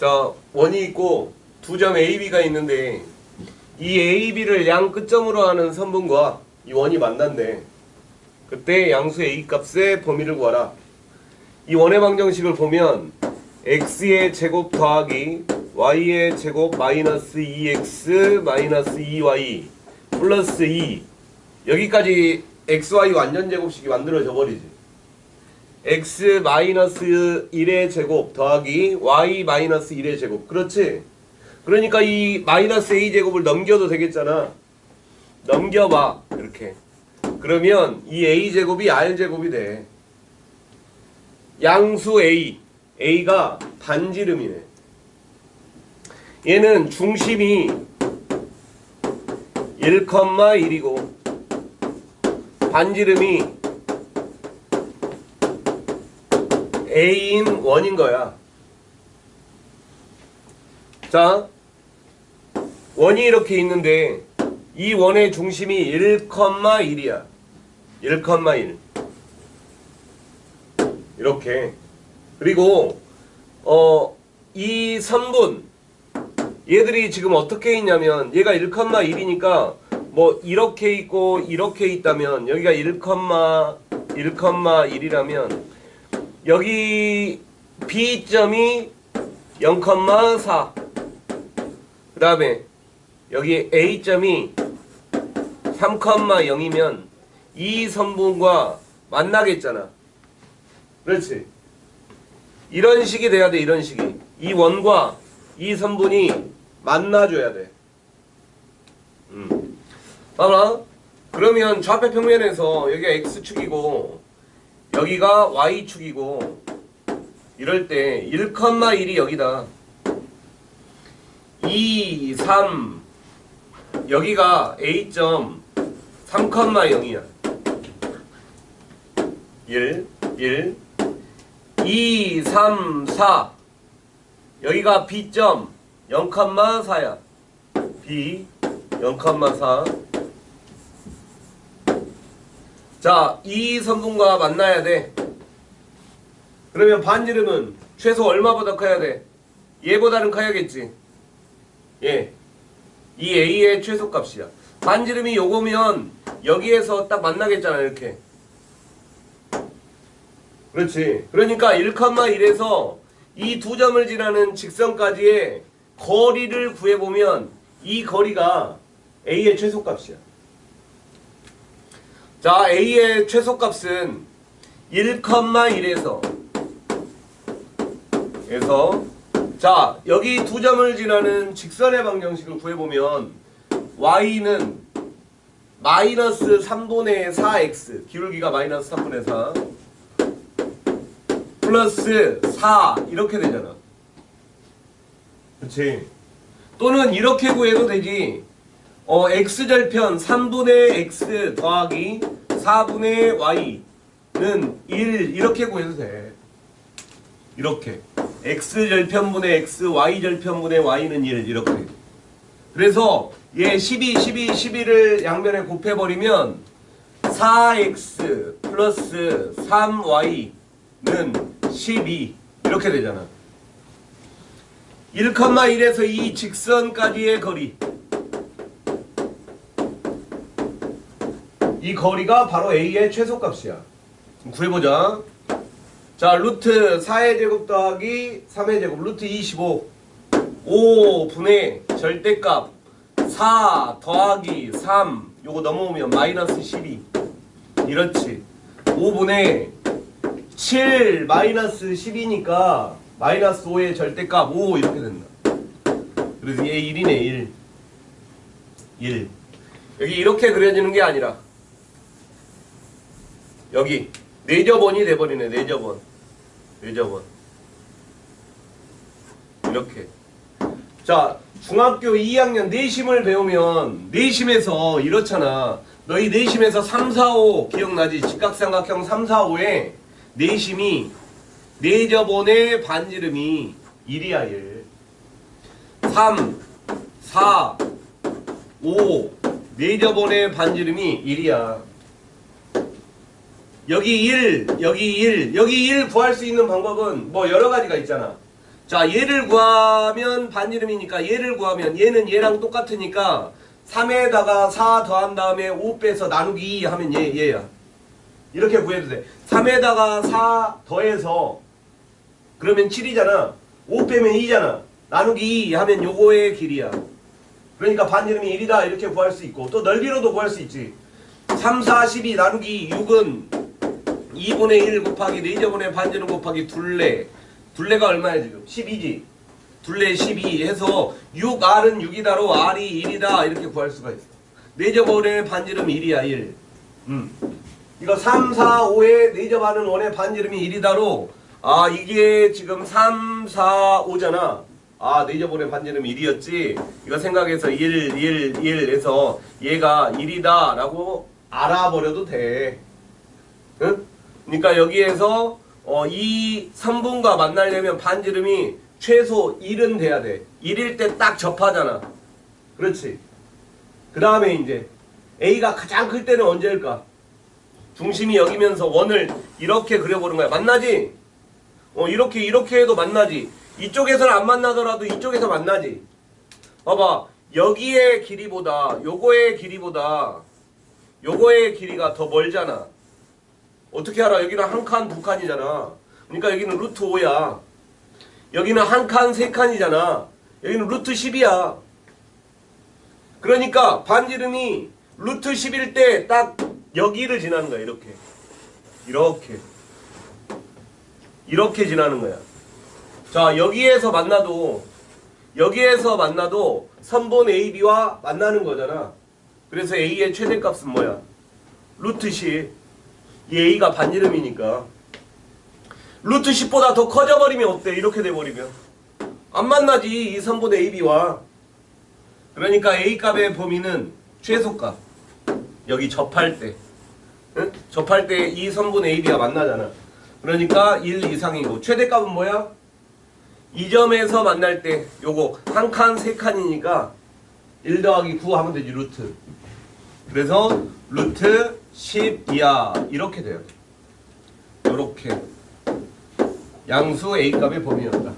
자, 원이 있고 두 점 AB가 있는데 이 AB를 양 끝점으로 하는 선분과 이 원이 만난대. 그때 양수 A 값의 범위를 구하라. 이 원의 방정식을 보면 x의 제곱 더하기 y의 제곱 마이너스 2x 마이너스 2y 플러스 2 여기까지 xy 완전 제곱식이 만들어져 버리지. X 마이너스 1의 제곱 더하기 y 마이너스 1의 제곱. 그렇지? 그러니까 이 마이너스 a 제곱을 넘겨도 되겠잖아. 넘겨봐. 이렇게. 그러면 이 a 제곱이 r 제곱이 돼. 양수 a. a가 반지름이네. 얘는 중심이 1,1이고 반지름이 a인 원인 거야. 자, 원이 이렇게 있는데 이 원의 중심이 1,1이야. 1,1. 이렇게. 그리고 어, 이 선분 얘들이 지금 어떻게 있냐면 얘가 1,1이니까 뭐 이렇게 있고 이렇게 있다면 여기가 1,1이라면 여기 B점이 0,4 그 다음에 여기 A점이 3,0이면 이 선분과 만나겠잖아. 그렇지? 이런 식이 돼야 돼 이런 식이. 이 원과 이 선분이 만나줘야 돼. 음. 봐봐. 그러면 좌표 평면에서 여기가 X축이고 여기가 Y축이고 이럴 때 1,1이 여기다. 2, 3 여기가 A점 3,0이야. 1, 1 2, 3, 4 여기가 B점 0,4야. B 0,4 자, 이 선분과 만나야 돼. 그러면 반지름은 최소 얼마보다 커야 돼? 얘보다는 커야겠지. 예. 이 A의 최소값이야. 반지름이 요거면 여기에서 딱 만나겠잖아, 이렇게. 그렇지. 그러니까 1,1에서 이 두 점을 지나는 직선까지의 거리를 구해보면 이 거리가 A의 최소값이야. 자, A의 최소값은 1,1에서. 에서. 자, 여기 두 점을 지나는 직선의 방정식을 구해보면 y는 마이너스 3분의 4x 기울기가 마이너스 3분의 4 플러스 4 이렇게 되잖아. 그치. 또는 이렇게 구해도 되지 어, x절편 3분의 x 더하기 4분의 y는 1 이렇게 구해도 돼. 이렇게. x절편분의 x, y절편분의 y는 1 이렇게. 그래서 얘 12, 12, 12를 양면에 곱해버리면 4x 플러스 3y는 12 이렇게 되잖아. 1,1에서 이 직선까지의 거리 이 거리가 바로 A의 최소값이야. 구해보자. 자, 루트 4의 제곱 더하기 3의 제곱, 루트 25. 5 분의 절대값 4 더하기 3. 요거 넘어오면 마이너스 12. 이렇지. 5분의 7 마이너스 10이니까 마이너스 5의 절대값 5 이렇게 된다. 그래서 얘 1이네 1. 1. 여기 이렇게 그려지는 게 아니라 여기 내저번이 돼버리네 내저번 내저번 이렇게. 자 중학교 2학년 내심을 배우면 내심에서 이렇잖아. 너희 내심에서 3, 4, 5 기억나지? 직각삼각형 3, 4, 5에 내심이 내저번의 반지름이 1이야 1 3, 4, 5 내저번의 반지름이 1이야 여기 1, 여기 1, 여기 1 구할 수 있는 방법은 뭐 여러 가지가 있잖아. 자 얘를 구하면 반지름이니까 얘를 구하면 얘는 얘랑 똑같으니까 3에다가 4 더한 다음에 5 빼서 나누기 2 하면 얘, 얘야. 이렇게 구해도 돼. 3에다가 4 더해서 그러면 7이잖아. 5 빼면 2잖아. 나누기 2 하면 요거의 길이야. 그러니까 반지름이 1이다 이렇게 구할 수 있고 또 넓이로도 구할 수 있지. 3, 4, 12 나누기 6은 2분의 1 곱하기 4제곱의 반지름 곱하기 둘레. 둘레가 얼마야 지금? 12지. 둘레 12 해서 6R은 6이다로 R이 1이다. 이렇게 구할 수가 있어. 4제곱의 반지름 1이야 1 음. 이거 3, 4, 5에 4제곱하는 원의 반지름이 1이다로. 아 이게 지금 3, 4, 5잖아. 아 4제곱의 반지름 1이었지? 이거 생각해서 1, 1, 1 해서 얘가 1이다 라고 알아버려도 돼. 응? 그러니까 여기에서 어, 이 선분과 만나려면 반지름이 최소 1은 돼야 돼. 1일 때 딱 접하잖아. 그렇지. 그 다음에 이제 A가 가장 클 때는 언제일까? 중심이 여기면서 원을 이렇게 그려보는 거야. 만나지? 어, 이렇게, 이렇게 해도 만나지. 이쪽에서는 안 만나더라도 이쪽에서 만나지. 봐봐. 여기의 길이보다, 요거의 길이보다, 요거의 길이가 더 멀잖아. 어떻게 알아? 여기는 한 칸, 두 칸이잖아. 그러니까 여기는 루트 5야. 여기는 한 칸, 세 칸이잖아. 여기는 루트 10이야. 그러니까 반지름이 루트 10일 때 딱 여기를 지나는 거야. 이렇게. 이렇게. 이렇게 지나는 거야. 자, 여기에서 만나도 여기에서 만나도 선본 AB와 만나는 거잖아. 그래서 A의 최대값은 뭐야? 루트 10. 이 A가 반지름이니까. 루트 10보다 더 커져버리면 어때? 이렇게 돼버리면. 안 만나지 이 선분 AB와. 그러니까 A 값의 범위는 최소값. 여기 접할 때. 응? 접할 때이 선분 AB가 만나잖아. 그러니까 1 이상이고. 최대값은 뭐야? 이 점에서 만날 때 요거 한 칸, 세 칸이니까 1 더하기 9 하면 되지 루트. 그래서 루트 10 이하 이렇게 돼요. 이렇게 양수 A 값의 범위였다.